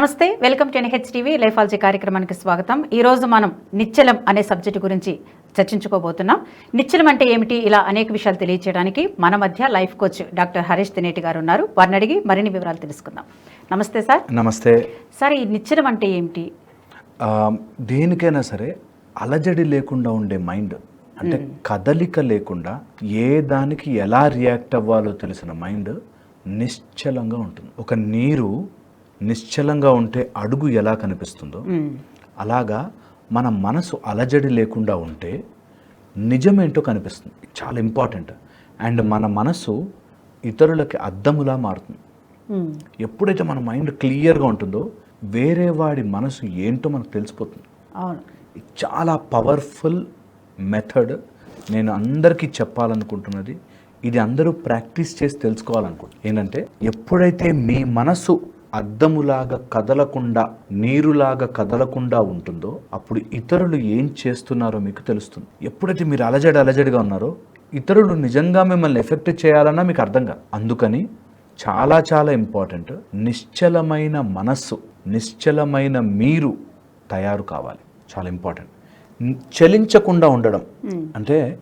నమస్తే welcome to NH TV Lifology కార్యక్రమానికి స్వాగతం. ఈ రోజు మనం నిశ్చలం అనే సబ్జెక్టు గురించి చర్చించుకోబోతున్నాం. నిశ్చలం అంటే ఏమిటి? ఇలా అనేక విషయాలు తెలియజేయడానికి మన మధ్య life coach doctor Harish Tineti గారు ఉన్నారు. వారిని అడిగి మరిన్ని వివరాలు తెలుసుకుందాం. నమస్తే సార్. నమస్తే. సార్ ఈ నిశ్చలం అంటే ఏమిటి? దేనికైనా సరే అలజడి లేకుండా ఉండే మైండ్ అంటే కదలిక లేకుండా ఏ దానికి ఎలా రియాక్ట్ అవ్వాలో తెలిసిన మైండ్ నిశ్చలంగా ఉంటుంది. ఒక నీరు నిశ్చలంగా ఉంటే అడుగు ఎలా కనిపిస్తుందో. అలాగా మన మనసు అలజడి లేకుండా ఉంటే నిజమేంటో కనిపిస్తుంది. చాలా ఇంపార్టెంట్ అండ్ మన మనసు ఇతరులకి అద్దములా మారుతుంది. మ్మ్. ఎప్పుడైతే మన మైండ్ క్లియర్గా ఉంటుందో వేరే వాడి మనసు ఏంటో మనకు తెలిసిపోతుంది. చాలా పవర్ఫుల్ మెథడ్ నేను అందరికీ చెప్పాలనుకుంటున్నది ఇది అందరూ ప్రాక్టీస్ చేసి తెలుసుకోవాలనుకుంటున్నాను ఏంటంటే ఎప్పుడైతే మీ మనసు అద్దములాగా కదలకుండా నీరులాగా కదలకుండా ఉంటుందో అప్పుడు ఇతరులు ఏం చేస్తున్నారో మీకు తెలుస్తుంది. ఎప్పుడైతే మీరు అలజడి అలజడిగా ఉన్నారో ఇతరులు నిజంగా మిమ్మల్ని ఎఫెక్ట్ చేయాలన్నా మీకు అర్థం కాదు. అందుకని చాలా చాలా ఇంపార్టెంట్ నిశ్చలమైన మనస్సు నిశ్చలమైన మీరు తయారు కావాలి. చాలా ఇంపార్టెంట్. చలించకుండా ఉండడం. అంటే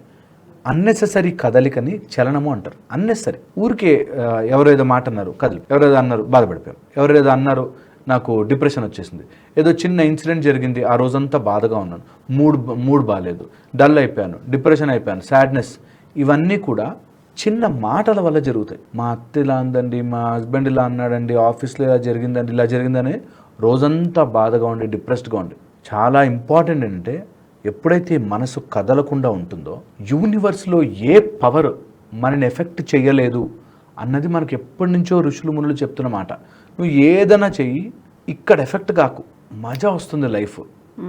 అన్నెసరీ కదలికని చలనము అంటారు. అన్నెసరీ ఊరికే ఎవరేదో మాట అన్నారు కదలి ఎవరేదో అన్నారు బాధపడిపోయాం ఎవరేదో అన్నారు నాకు డిప్రెషన్ వచ్చేసింది. ఏదో చిన్న ఇన్సిడెంట్ జరిగింది ఆ రోజంతా బాధగా ఉన్నాను. మూడ్ మూడ్ బాగాలేదు డల్ అయిపోయాను డిప్రెషన్ అయిపోయాను సాడ్నెస్. ఇవన్నీ కూడా చిన్న మాటల వల్ల జరుగుతాయి. మా అత్త ఇలా అందండి మా హస్బెండ్ ఇలా అన్నాడండి ఆఫీస్లో ఇలా జరిగిందండి ఇలా జరిగిందని రోజంతా బాధగా ఉండి డిప్రెస్డ్గా ఉండి. చాలా ఇంపార్టెంట్ ఏంటంటే ఎప్పుడైతే మనసు కదలకుండా ఉంటుందో యూనివర్స్లో ఏ పవర్ మనని ఎఫెక్ట్ చేయలేదు అన్నది మనకి ఎప్పటి నుంచో ఋషులు మునులు చెప్తున్న మాట. నువ్వు ఏదైనా చెయ్యి ఇక్కడ ఎఫెక్ట్ కాకు మజా వస్తుంది లైఫ్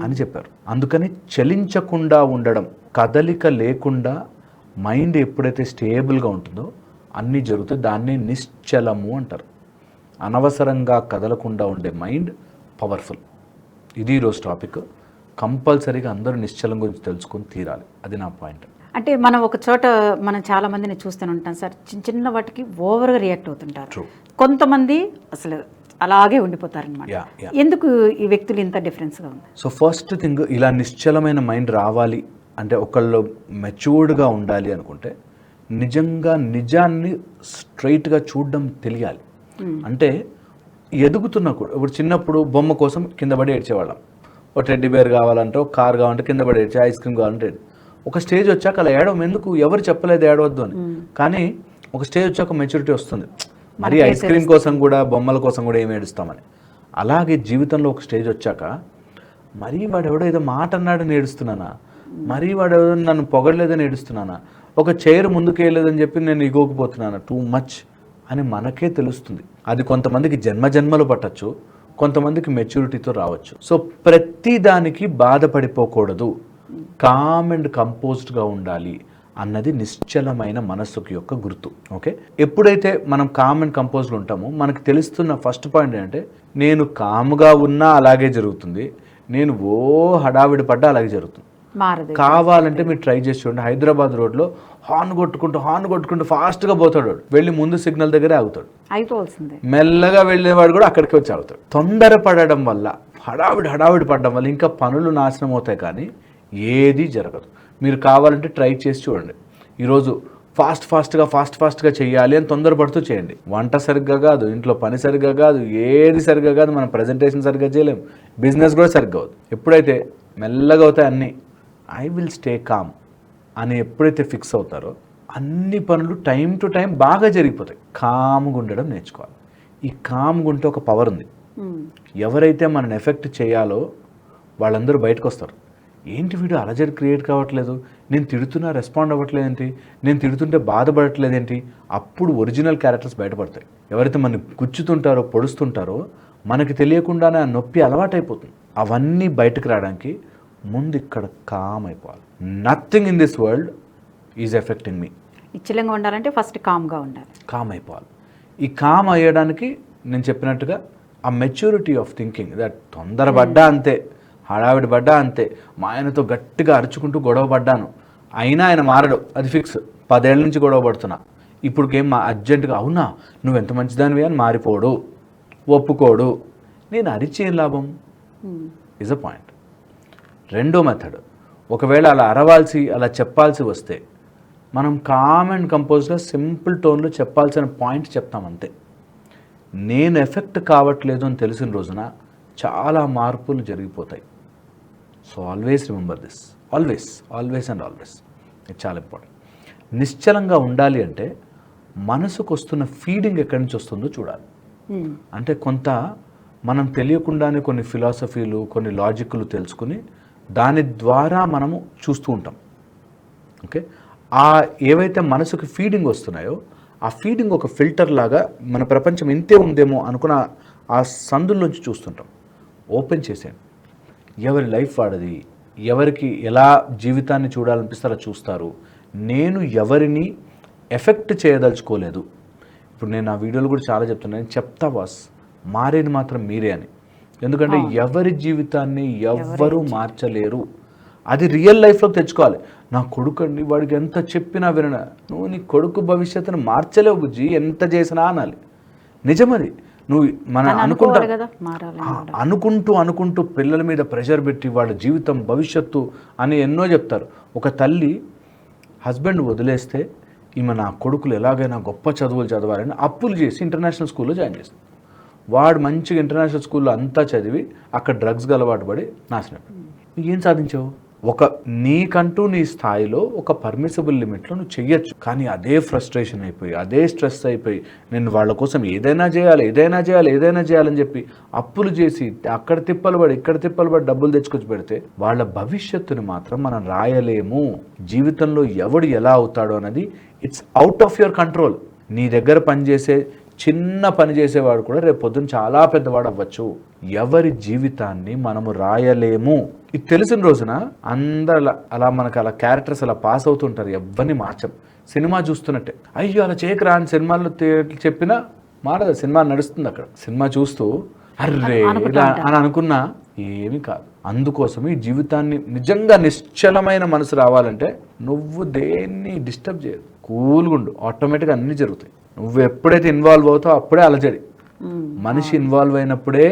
అని చెప్పారు. అందుకని చలించకుండా ఉండడం కదలిక లేకుండా మైండ్ ఎప్పుడైతే స్టేబుల్గా ఉంటుందో అన్నీ జరుగుతాయి దాన్ని నిశ్చలము అంటారు. అనవసరంగా కదలకుండా ఉండే మైండ్ పవర్ఫుల్. ఇది ఈరోజు టాపిక్. కంపల్సరీగా అందరూ నిశ్చలం గురించి తెలుసుకొని తీరాలి. అది నా పాయింట్. అంటే మనం ఒక చోట మనం చాలా మందిని చూస్తూనే ఉంటాం సార్. చిన్న చిన్న వాటికి ఓవర్గా రియాక్ట్ అవుతుంటారు. కొంతమంది అసలు అలాగే ఉండిపోతారనమాట. ఎందుకు ఈ వ్యక్తులు ఇంత డిఫరెన్స్గా ఉంది? సో ఫస్ట్ థింగ్ ఇలా నిశ్చలమైన మైండ్ రావాలి అంటే ఒకళ్ళు మెచ్యూర్డ్గా ఉండాలి అనుకుంటే నిజంగా నిజాన్ని స్ట్రైట్గా చూడడం తెలియాలి. అంటే ఎదుగుతున్న కూడా ఇప్పుడు చిన్నప్పుడు బొమ్మ కోసం కింద పడి ఏడ్చేవాళ్ళం. ఒక టెడ్డీ బేర్ కావాలంటే ఒక కార్ కావాలంటే కింద పడి ఏడ్చే ఐస్ క్రీమ్ కావాలంటే. ఒక స్టేజ్ వచ్చాక అలా ఏడవం ఎందుకు? ఎవరు చెప్పలేదు ఏడవద్దు అని. కానీ ఒక స్టేజ్ వచ్చాక మెచ్యూరిటీ వస్తుంది. మరి ఐస్ క్రీమ్ కోసం కూడా బొమ్మల కోసం కూడా ఏమి ఏడుస్తామని. అలాగే జీవితంలో ఒక స్టేజ్ వచ్చాక మరీ వాడు ఎవడో ఏదో మాట అన్నాడని ఏడుస్తున్నానా? మరీ వాడు ఎవడో నన్ను పొగడలేదని ఏడుస్తున్నానా? ఒక చైర్ ముందుకు వేయలేదని చెప్పి నేను ఇగోకపోతున్నానా? టూ మచ్ అని మనకే తెలుస్తుంది. అది కొంతమందికి జన్మ జన్మలు పట్టచ్చు. కొంతమందికి మెచ్యూరిటీతో రావచ్చు. సో ప్రతి దానికి బాధపడిపోకూడదు. కామ్ అండ్ కంపోజ్డ్గా ఉండాలి అన్నది నిశ్చలమైన మనస్సుకి యొక్క గుర్తు. ఓకే ఎప్పుడైతే మనం కామ్ అండ్ కంపోజ్డ్ ఉంటామో మనకు తెలుస్తున్న ఫస్ట్ పాయింట్ ఏంటంటే నేను కామ్గా ఉన్నా అలాగే జరుగుతుంది. నేను ఓ హడావిడి పడ్డా అలాగే జరుగుతుంది. మారదు. కావాలంటే మీరు ట్రై చేసి చూడండి. హైదరాబాద్ రోడ్లో హార్న్ కొట్టుకుంటూ హార్న్ కొట్టుకుంటూ ఫాస్ట్గా పోతాడు. వెళ్ళి ముందు సిగ్నల్ దగ్గరే ఆగుతాడు. అయిపోవాల్సిందే. మెల్లగా వెళ్ళేవాడు కూడా అక్కడికి వచ్చి ఆగుతాడు. తొందరపడడం వల్ల హడావిడి హడావిడి పడడం వల్ల ఇంకా పనులు నాశనం అవుతాయి కానీ ఏది జరగదు. మీరు కావాలంటే ట్రై చేసి చూడండి. ఈరోజు ఫాస్ట్ ఫాస్ట్గా ఫాస్ట్ ఫాస్ట్గా చేయాలి అని తొందరపడుతూ చేయండి. వంట సరిగ్గా కాదు ఇంట్లో పని సరిగ్గా కాదు ఏది సరిగ్గా కాదు మనం ప్రజెంటేషన్ సరిగ్గా చేయలేం. బిజినెస్ కూడా సరిగ్గా అవుతుంది ఎప్పుడైతే మెల్లగా అవుతాయి అన్నీ ఐ విల్ స్టే కామ్ అని ఎప్పుడైతే ఫిక్స్ అవుతారో అన్ని పనులు టైం టు టైం బాగా జరిగిపోతాయి. కామ్గా ఉండడం నేర్చుకోవాలి. ఈ కామ్గా ఉంటే ఒక పవర్ ఉంది. ఎవరైతే మనని ఎఫెక్ట్ చేయాలో వాళ్ళందరూ బయటకు వస్తారు. ఏంటి వీడు అలజడి క్రియేట్ కావట్లేదు? నేను తిడుతున్నా రెస్పాండ్ అవ్వట్లేదు ఏంటి? నేను తిడుతుంటే బాధపడట్లేదు ఏంటి? అప్పుడు ఒరిజినల్ క్యారెక్టర్స్ బయటపడతాయి. ఎవరైతే మన గుచ్చుతుంటారో పొడుస్తుంటారో మనకి తెలియకుండానే ఆ నొప్పి అలవాటైపోతుంది. అవన్నీ బయటకు రావడానికి ముందు ఇక్కడ కామ్ అయిపోవాలి. Nothing in this world is affecting me నిశ్చలంగా ఉండాలంటే ఫస్ట్ కామ్గా ఉండాలి. కామ్ అయిపోవాలి. ఈ కామ్ అయ్యడానికి నేను చెప్పినట్టుగా ఆ మెచ్యూరిటీ ఆఫ్ థింకింగ్ దట్ తొందరపడ్డా అంతే హడావిడి పడ్డా అంతే మా ఆయనతో గట్టిగా అరుచుకుంటూ గొడవ పడ్డాను. అయినా ఆయన మారడు అది ఫిక్స్ పదేళ్ళ నుంచి గొడవ పడుతున్నా. ఇప్పుడుకేం మా అర్జెంటుగా అవునా నువ్వు ఎంత మంచిదానివి అని మారిపోడు. ఒప్పుకోడు. నేను అరిచి లాభం. ఇస్ అ పాయింట్ రెండో మెథడ్. ఒకవేళ అలా అరవాల్సి అలా చెప్పాల్సి వస్తే మనం కామ్ అండ్ కంపోజ్గా సింపుల్ టోన్లో చెప్పాల్సిన పాయింట్ చెప్తాం అంతే. నేను ఎఫెక్ట్ కావట్లేదు అని తెలిసిన రోజున చాలా మార్పులు జరిగిపోతాయి. So always remember this always always and always ఇది చాలా ఇంపార్టెంట్ నిశ్చలంగా ఉండాలి అంటే మనసుకు వస్తున్న ఫీడింగ్ ఎక్కడి నుంచి వస్తుందో చూడాలి. ఉమ్. అంటే కొంత మనం తెలియకుండానే కొన్ని ఫిలాసఫీలు కొన్ని లాజిక్లు తెలుసుకుని దాని ద్వారా మనము చూస్తూ ఉంటాం. ఓకే? ఆ ఏవైతే మనసుకు ఫీడింగ్ వస్తున్నాయో ఆ ఫీడింగ్ ఒక ఫిల్టర్ లాగా మన ప్రపంచం ఇంతే ఉందేమో అనుకున్న ఆ సందుల్లోంచి చూస్తుంటాం. ఓపెన్ చేసేయండి. ఎవరి లైఫ్ వాడది? ఎవరికి ఎలా జీవితాన్ని చూడాలనిపిస్తే అలా చూస్తారు. నేను ఎవరిని ఎఫెక్ట్ చేయదలుచుకోలేదు. ఇప్పుడు నేను ఆ వీడియోలు కూడా చాలా చెప్తున్నాను నేను చెప్తా వాస్ మారేది మాత్రం మీరే అని. ఎందుకంటే ఎవరి జీవితాన్ని ఎవ్వరూ మార్చలేరు. అది రియల్ లైఫ్లోకి తెచ్చుకోవాలి. నా కొడుకు అండి వాడికి ఎంత చెప్పినా విన నువ్వు నీ కొడుకు భవిష్యత్తును మార్చలేవు బుజ్జి. ఎంత చేసినా అనాలి. నిజమది. నువ్వు మనం అనుకుంటాం అనుకుంటూ అనుకుంటూ పిల్లల మీద ప్రెషర్ పెట్టి వాళ్ళ జీవితం భవిష్యత్తు అని ఎన్నో చెప్తారు. ఒక తల్లి హస్బెండ్ వదిలేస్తే ఈమె నా కొడుకులు ఎలాగైనా గొప్ప చదువులు చదవాలని అప్పులు చేసి ఇంటర్నేషనల్ స్కూల్లో జాయిన్ చేస్తుంది. వాడు మంచిగా ఇంటర్నేషనల్ స్కూల్లో అంతా చదివి అక్కడ డ్రగ్స్కి అలవాటు పడి నాశనం. ఏం సాధించావు? ఒక నీకంటూ నీ స్థాయిలో ఒక పర్మిసిబుల్ లిమిట్లో నువ్వు చెయ్యొచ్చు. కానీ అదే ఫ్రస్ట్రేషన్ అయిపోయి అదే స్ట్రెస్ అయిపోయి నేను వాళ్ళ కోసం ఏదైనా చేయాలి ఏదైనా చేయాలి ఏదైనా చేయాలని చెప్పి అప్పులు చేసి అక్కడ తిప్పలు పడి ఇక్కడ తిప్పలు పడి డబ్బులు తెచ్చుకొచ్చి పెడితే వాళ్ళ భవిష్యత్తుని మాత్రం మనం రాయలేము. జీవితంలో ఎవడు ఎలా అవుతాడో అనేది it's out of your control నీ దగ్గర పనిచేసే చిన్న పని చేసేవాడు కూడా రేపు పొద్దున్న చాలా పెద్దవాడు అవ్వచ్చు. ఎవరి జీవితాన్ని మనము రాయలేము. ఇది తెలిసిన రోజున అందరు అలా మనకు అలా క్యారెక్టర్స్ అలా పాస్ అవుతుంటారు ఎవరిని మార్చం. సినిమా చూస్తున్నట్టే. అయ్యో అలా చేయకరా అని సినిమాలో చెప్పినా మారదు. సినిమా నడుస్తుంది అక్కడ. సినిమా చూస్తూ అర్రే ఇలా అని అనుకున్నా ఏమీ కాదు. అందుకోసం ఈ జీవితాన్ని నిజంగా నిశ్చలమైన మనసు రావాలంటే నువ్వు దేన్ని డిస్టర్బ్ చేయదు. కూల్గా ఉండు ఆటోమేటిక్గా అన్నీ జరుగుతాయి. నువ్వు ఎప్పుడైతే ఇన్వాల్వ్ అవుతావో అప్పుడే అలజడి. మనిషి ఇన్వాల్వ్ అయినప్పుడే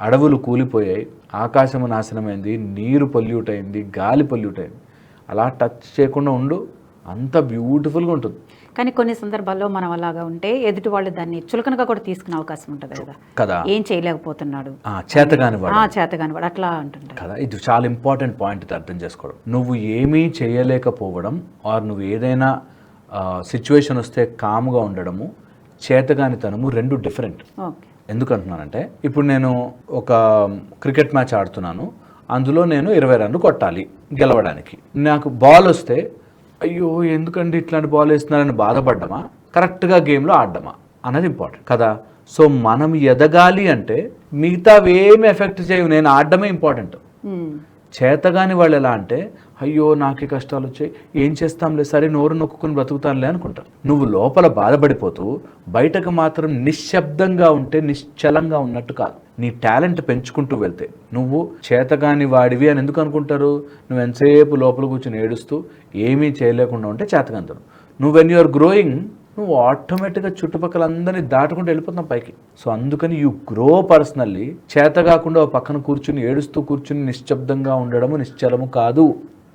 అడవులు కూలిపోయాయి ఆకాశము నాశనమైంది నీరు పొల్యూట్ అయింది గాలి పొల్యూట్ అయింది అలా టచ్ చేయకుండా ఉండు అంత బ్యూటిఫుల్గా ఉంటుంది. కానీ కొన్ని సందర్భాల్లో మనం అలాగా ఉంటే ఎదుటి వాళ్ళు దాన్ని చులకనగా కూడా తీసుకునే అవకాశం ఉంటుంది కదా. కదా. ఏం చేయలేకపోతున్నాడు? ఆ, చేతగాని వాడు చేతగాని వాడు అట్లా అంటుంటారు కదా ఇది చాలా ఇంపార్టెంట్ పాయింట్ ఇది అర్థం చేసుకోవడం. నువ్వు ఏమీ చేయలేకపోవడం ఆర్ నువ్వు ఏదైనా సిచ్యువేషన్ వస్తే కామ్గా ఉండడము చేతగానితనము రెండు డిఫరెంట్ ఎందుకంటున్నానంటే ఇప్పుడు నేను ఒక క్రికెట్ మ్యాచ్ ఆడుతున్నాను అందులో నేను ఇరవై రన్లు కొట్టాలి గెలవడానికి. నాకు బాల్ వస్తే అయ్యో ఎందుకండి ఇట్లాంటి బాల్ వేస్తున్నారని బాధపడ్డమా? కరెక్ట్గా గేమ్లో ఆడడమా? అన్నది ఇంపార్టెంట్ కదా. సో మనం ఎదగాలి అంటే మిగతావేమి ఎఫెక్ట్ చేయవు. నేను ఆడడమే ఇంపార్టెంట్ ఉమ్. చేతగాని వాళ్ళు ఎలా అంటే అయ్యో నాకే కష్టాలు వచ్చాయి ఏం చేస్తాంలే? సరే నోరు నొక్కుని బ్రతుకుతానులే అనుకుంటాను నువ్వు లోపల బాధపడిపోతూ బయటకు మాత్రం నిశ్శబ్దంగా ఉంటే నిశ్చలంగా ఉన్నట్టు కాదు. నీ టాలెంట్ పెంచుకుంటూ వెళ్తే. నువ్వు చేతగాని వాడివి అని ఎందుకు అనుకుంటారు? నువ్వు ఎంతసేపు లోపల కూర్చొని ఏడుస్తూ ఏమీ చేయలేకుండా ఉంటే చేతకంతను నువ్వు వెన్ యూఆర్ గ్రోయింగ్ నువ్వు ఆటోమేటిక్గా చుట్టుపక్కల అందరినీ దాటుకుంటూ వెళ్ళిపోతున్నావు పైకి. సో అందుకని యూ గ్రో పర్సనల్లీ చేత కాకుండా పక్కన కూర్చుని ఏడుస్తూ కూర్చుని నిశ్శబ్దంగా ఉండడము నిశ్చలము కాదు.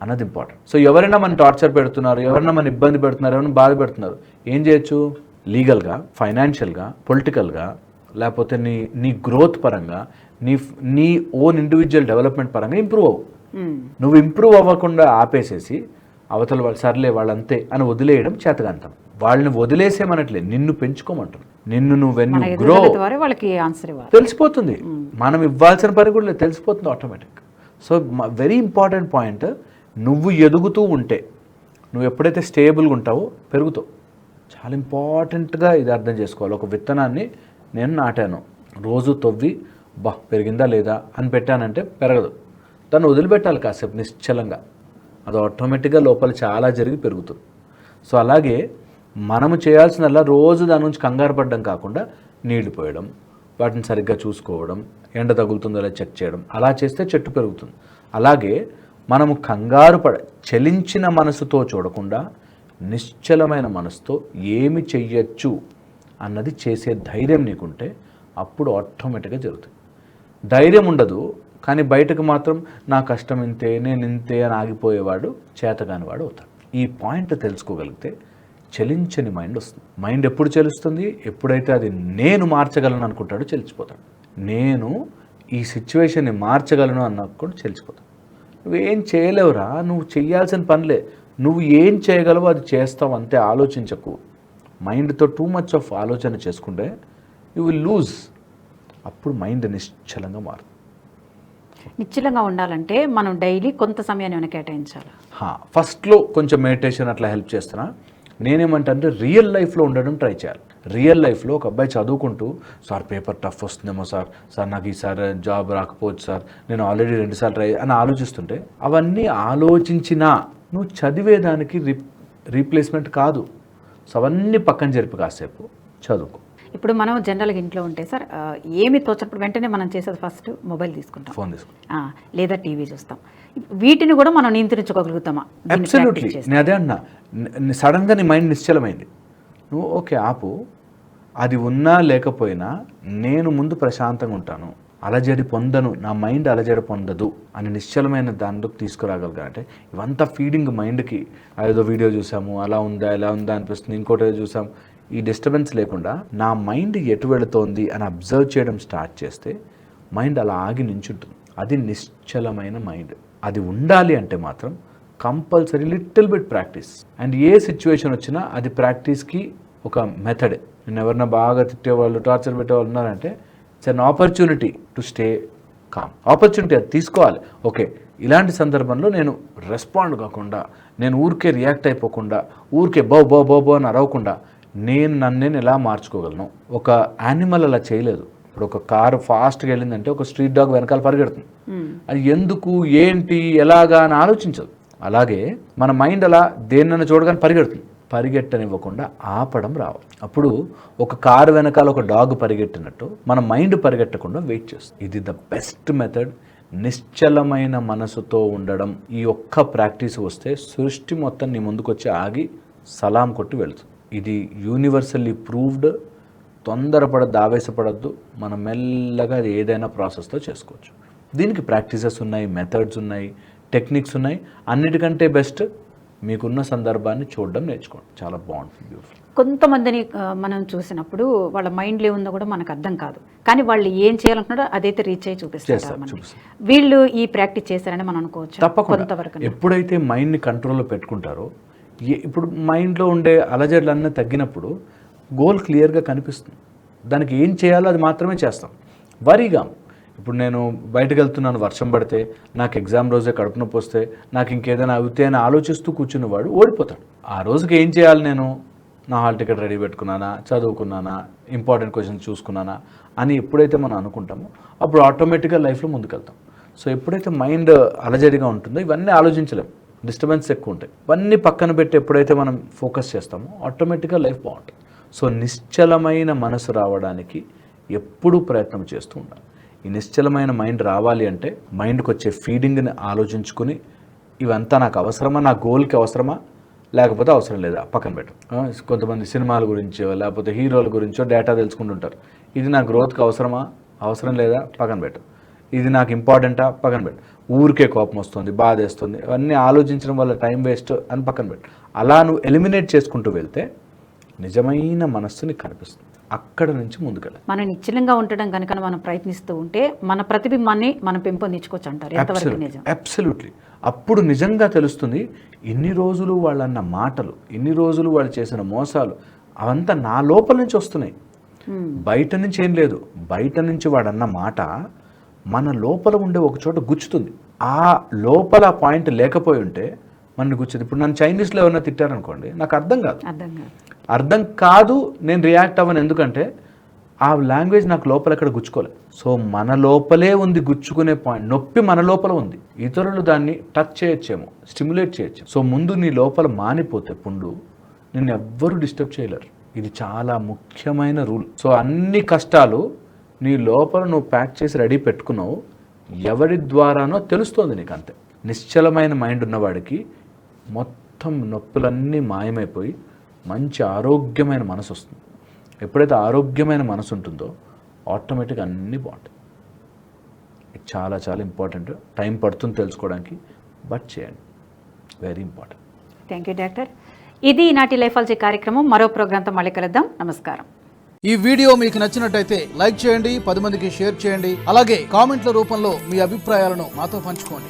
అన్నది ఇంపార్టెంట్ సో ఎవరైనా మన టార్చర్ పెడుతున్నారు ఎవరైనా మన ఇబ్బంది పెడుతున్నారు ఎవరైనా బాధ పెడుతున్నారు ఏం చేయొచ్చు? లీగల్గా ఫైనాన్షియల్గా పొలిటికల్గా లేకపోతే నీ నీ గ్రోత్ పరంగా నీ నీ ఓన్ ఇండివిజువల్ డెవలప్మెంట్ పరంగా ఇంప్రూవ్ అవ్వు. ఉమ్. నువ్వు ఇంప్రూవ్ అవ్వకుండా ఆపేసేసి అవతల వాళ్ళు సర్లే వాళ్ళంతే అని వదిలేయడం చేతగాంతం. వాళ్ళని వదిలేసేమనట్లే నిన్ను పెంచుకోమంటారు నిన్ను నువ్వు వెన్ మన గ్రో వాళ్ళకి ఆన్సర్ తెలిసిపోతుంది. మనం ఇవ్వాల్సిన పని కూడా లేదు తెలిసిపోతుంది automatic so very important point నువ్వు ఎదుగుతూ ఉంటే నువ్వు ఎప్పుడైతే స్టేబుల్గా ఉంటావో పెరుగుతావు చాలా ఇంపార్టెంట్గా ఇది అర్థం చేసుకోవాలి. ఒక విత్తనాన్ని నేను నాటాను. రోజు తవ్వి బా పెరిగిందా లేదా? అని పెట్టానంటే పెరగదు. దాన్ని వదిలిపెట్టాలి కాసేపు నిశ్చలంగా. అది ఆటోమేటిక్గా లోపల చాలా జరిగి పెరుగుతుంది. సో అలాగే మనము చేయాల్సినలా రోజు దాని నుంచి కంగారు పడడం కాకుండా నీళ్ళు పోయడం వాటిని సరిగ్గా చూసుకోవడం ఎండ తగులుతుందో లేదో చెక్ చేయడం అలా చేస్తే చెట్టు పెరుగుతుంది. అలాగే మనము కంగారు పడ చలించిన మనసుతో చూడకుండా నిశ్చలమైన మనసుతో ఏమి చెయ్యొచ్చు అన్నది చేసే ధైర్యం నీకుంటే అప్పుడు ఆటోమేటిక్గా జరుగుతుంది. ధైర్యం ఉండదు కానీ బయటకు మాత్రం నా కష్టం ఇంతే నేను ఇంతే అని ఆగిపోయేవాడు చేతగాని వాడు అవుతాడు. ఈ పాయింట్ తెలుసుకోగలిగితే చలించని మైండ్ వస్తుంది. మైండ్ ఎప్పుడు చెలుస్తుంది? ఎప్పుడైతే అది నేను మార్చగలను అనుకుంటాడో చలిచిపోతాడు. నేను ఈ సిచ్యువేషన్ని మార్చగలను అన్నప్పుడు చలిచిపోతాడు. నువ్వేం చేయలేవురా నువ్వు చేయాల్సిన పనిలే. నువ్వు ఏం చేయగలవో అది చేస్తావు అంతే ఆలోచించకు. మైండ్తో టూ మచ్ ఆఫ్ ఆలోచన చేసుకుంటే యూ విల్ లూజ్ అప్పుడు మైండ్ నిశ్చలంగా మారుతుంది. నిశ్చలంగా ఉండాలంటే మనం డైలీ కొంత సమయాన్ని కేటాయించాలి. హా, ఫస్ట్లో కొంచెం మెడిటేషన్ అట్లా హెల్ప్ చేస్తున్నా. నేనేమంటే రియల్ లైఫ్లో ఉండడం ట్రై చేయాలి. రియల్ లైఫ్లో ఒక అబ్బాయి చదువుకుంటూ సార్ పేపర్ టఫ్ వస్తుందేమో సార్. సార్ నాకు ఈసారి జాబ్ రాకపోవచ్చు సార్. నేను ఆల్రెడీ రెండుసార్లు ట్రై అని ఆలోచిస్తుంటే అవన్నీ ఆలోచించినా నువ్వు చదివేదానికి రీ రీప్లేస్మెంట్ కాదు. సో అవన్నీ పక్కన జరిపి కాసేపు చదువుకో. ఇప్పుడు మనం జనరల్గా ఇంట్లో ఉంటే సార్ ఏమి తోచినప్పుడు వెంటనే మనం చేసేది ఫస్ట్ మొబైల్ తీసుకుంటాం. ఫోన్ తీసుకో ఆ, లేదా టీవీ చూస్తాం. వీటిని కూడా మనం నియంత్రించుకోగలుగుతామా? అబ్సల్యూట్లీ? నేను అదే అన్నా. సడన్గా నీ మైండ్ నిశ్చలమైంది. నువ్వు ఓకే ఆపు. అది ఉన్నా లేకపోయినా నేను ముందు ప్రశాంతంగా ఉంటాను. అలజడి పొందను. నా మైండ్ అలజడి పొందదు అని నిశ్చలమైన దానిలోకి తీసుకురాగలిగా అంటే ఇవంతా ఫీడింగ్ మైండ్కి ఏదో వీడియో చూసాము అలా ఉందా ఇలా ఉందా అనిపిస్తుంది ఇంకోటి చూసాం ఈ డిస్టర్బెన్స్ లేకుండా నా మైండ్ ఎటు వెళుతోంది అని అబ్జర్వ్ చేయడం స్టార్ట్ చేస్తే మైండ్ అలా ఆగి నించుంటుంది. అది నిశ్చలమైన మైండ్ అది ఉండాలి అంటే మాత్రం compulsory little bit practice and a situation వచ్చినా అది ప్రాక్టీస్కి ఒక మెథడే నేను ఎవరన్నా బాగా తిట్టేవాళ్ళు టార్చర్ పెట్టేవాళ్ళు ఉన్నారంటే it's an opportunity to stay calm opportunity అది తీసుకోవాలి. ఓకే ఇలాంటి సందర్భంలో నేను రెస్పాండ్ కాకుండా నేను ఊరికే రియాక్ట్ అయిపోకుండా ఊరికే బో బో బో బో అని అరవకుండా నేను నన్ను నేను ఎలా మార్చుకోగలను? ఒక యానిమల్ అలా చేయలేదు. ఇప్పుడు ఒక కారు ఫాస్ట్గా వెళ్ళిందంటే ఒక స్ట్రీట్ డాగ్ వెనకాల పరిగెడుతుంది. మ్మ్. అది ఎందుకు ఏంటి ఎలాగా అని ఆలోచించదు. అలాగే మన మైండ్ అలా దేన్నైనా చూడగానే పరిగెడుతుంది. పరిగెట్టనివ్వకుండా ఆపడం రావాలి అప్పుడు ఒక కారు వెనకాల ఒక డాగ్ పరిగెట్టినట్టు మన మైండ్ పరిగెట్టకుండా వెయిట్ చేస్తుంది. ఇది ద బెస్ట్ మెథడ్. నిశ్చలమైన మనసుతో ఉండడం ఈ ఒక్క ప్రాక్టీస్ వస్తే సృష్టి మొత్తం నీ ముందుకొచ్చి ఆగి సలాం కొట్టి వెళుతుంది. ఇది యూనివర్సల్లీ ప్రూవ్డ్ తొందరపడద్దు ఆవేశపడద్దు మనం మెల్లగా అది ఏదైనా ప్రాసెస్తో చేసుకోవచ్చు. దీనికి ప్రాక్టీసెస్ ఉన్నాయి మెథడ్స్ ఉన్నాయి టెక్నిక్స్ ఉన్నాయి. అన్నిటికంటే బెస్ట్ మీకున్న సందర్భాన్ని చూడడం నేర్చుకోండి. చాలా బాగుంటుంది. బ్యూటిఫుల్ కొంతమందిని మనం చూసినప్పుడు వాళ్ళ మైండ్లో ఉందో కూడా మనకు అర్థం కాదు. కానీ వాళ్ళు ఏం చేయాలనుకున్నారో అదైతే రీచ్ అయ్యి చూపిస్తారు. వీళ్ళు ఈ ప్రాక్టీస్ చేశారని మనం అనుకోవచ్చు. తప్పకుండా. ఎప్పుడైతే మైండ్ని కంట్రోల్లో పెట్టుకుంటారో ఇప్పుడు మైండ్లో ఉండే అలజడులన్నీ తగ్గినప్పుడు గోల్ క్లియర్గా కనిపిస్తుంది. దానికి ఏం చేయాలో అది మాత్రమే చేస్తాం. వరిగా ఇప్పుడు నేను బయటకు వెళ్తున్నాను వర్షం పడితే నాకు ఎగ్జామ్ రోజే కడుపు నొప్పి వస్తే నాకు ఇంకేదైనా అవుతే అని ఆలోచిస్తూ కూర్చున్నవాడు ఓడిపోతాడు. ఆ రోజుకి ఏం చేయాలి నేను? నా హాల్ టికెట్ రెడీ పెట్టుకున్నానా? చదువుకున్నానా? ఇంపార్టెంట్ క్వశ్చన్స్ చూసుకున్నానా? అని ఎప్పుడైతే మనం అనుకుంటామో అప్పుడు ఆటోమేటిక్గా లైఫ్లో ముందుకెళ్తాం. సో ఎప్పుడైతే మైండ్ అలజడిగా ఉంటుందో ఇవన్నీ ఆలోచించలేం. డిస్టర్బెన్స్ ఎక్కువ ఉంటాయి. ఇవన్నీ పక్కన పెట్టి ఎప్పుడైతే మనం ఫోకస్ చేస్తామో ఆటోమేటిక్గా లైఫ్ బాగుంటుంది. సో నిశ్చలమైన మనసు రావడానికి ఎప్పుడూ ప్రయత్నం చేస్తూ ఉండాలి. ఈ నిశ్చలమైన మైండ్ రావాలి అంటే మైండ్కి వచ్చే ఫీడింగ్ని ఆలోచించుకుని ఇవంతా నాకు అవసరమా? నా గోల్కి అవసరమా? లేకపోతే అవసరం లేదా? పక్కన పెట్టు. కొంతమంది సినిమాల గురించో లేకపోతే హీరోల గురించో డేటా తెలుసుకుంటుంటారు. ఇది నా గ్రోత్కి అవసరమా? అవసరం లేదా? పక్కన పెట్టు. ఇది నాకు ఇంపార్టెంటా? పక్కన పెట్టు. ఊరికే కోపం వస్తుంది బాధ వేస్తుంది. అవన్నీ ఆలోచించడం వల్ల టైం వేస్ట్ అని పక్కన పెట్టు. అలా నువ్వు ఎలిమినేట్ చేసుకుంటూ వెళ్తే నిజమైన మనస్సుని కనిపిస్తుంది. అక్కడ నుంచి ముందుకెళ్ళాలి. మనం నిశ్చలంగా ఉండడం కనుక మనం ప్రయత్నిస్తూ ఉంటే మన ప్రతిబింబాన్ని మనం పెంపొందించుకోవచ్చు అంటారు. ఎంతవరకు నిజం? అబ్సల్యూట్లీ అప్పుడు నిజంగా తెలుస్తుంది ఇన్ని రోజులు వాళ్ళు అన్న మాటలు ఇన్ని రోజులు వాళ్ళు చేసిన మోసాలు అవంతా నా లోపల నుంచి వస్తున్నాయి. బయట నుంచి ఏం లేదు. బయట నుంచి వాడు అన్న మాట మన లోపల ఉండే ఒక చోట గుచ్చుతుంది. ఆ లోపల పాయింట్ లేకపోయి ఉంటే మన గుచ్చుది ఇప్పుడు నన్ను చైనీస్లో ఎవరైనా తిట్టారనుకోండి నాకు అర్థం కాదు. అర్థం కాదు. అర్థం కాదు నేను రియాక్ట్ అవ్వను. ఎందుకంటే ఆ లాంగ్వేజ్ నాకు లోపల ఎక్కడ గుచ్చుకోలేదు సో మన లోపలే ఉంది గుచ్చుకునే పాయింట్ నొప్పి మన లోపల ఉంది. ఇతరులు దాన్ని టచ్ చేయొచ్చేమో స్టిమ్యులేట్ చేయొచ్చు సో ముందు నీ లోపల మానిపోతే పుండు నిన్ను ఎవ్వరూ డిస్టర్బ్ చేయలేరు. ఇది చాలా ముఖ్యమైన రూల్ సో అన్ని కష్టాలు నీ లోపల నువ్వు ప్యాక్ చేసి రెడీ పెట్టుకున్నావు. ఎవరి ద్వారానో తెలుస్తోంది నీకు అంతే నిశ్చలమైన మైండ్ ఉన్నవాడికి మొత్తం నొప్పులన్నీ మాయమైపోయి మంచి ఆరోగ్యమైన మనసు వస్తుంది. ఎప్పుడైతే ఆరోగ్యమైన మనసు ఉంటుందో ఆటోమేటిక్గా అన్నీ బాగుంటాయి. చాలా చాలా ఇంపార్టెంట్. టైం పడుతుంది తెలుసుకోవడానికి బట్ చేయండి. Very important. Thank you doctor. ఇది ఈనాటి లైఫాలజీ కార్యక్రమం. మరో ప్రోగ్రాంతో మళ్ళీ కలుద్దాం. నమస్కారం. ఈ వీడియో మీకు నచ్చినట్టయితే లైక్ చేయండి పది మందికి షేర్ చేయండి. అలాగే కామెంట్ల రూపంలో మీ అభిప్రాయాలను మాతో పంచుకోండి.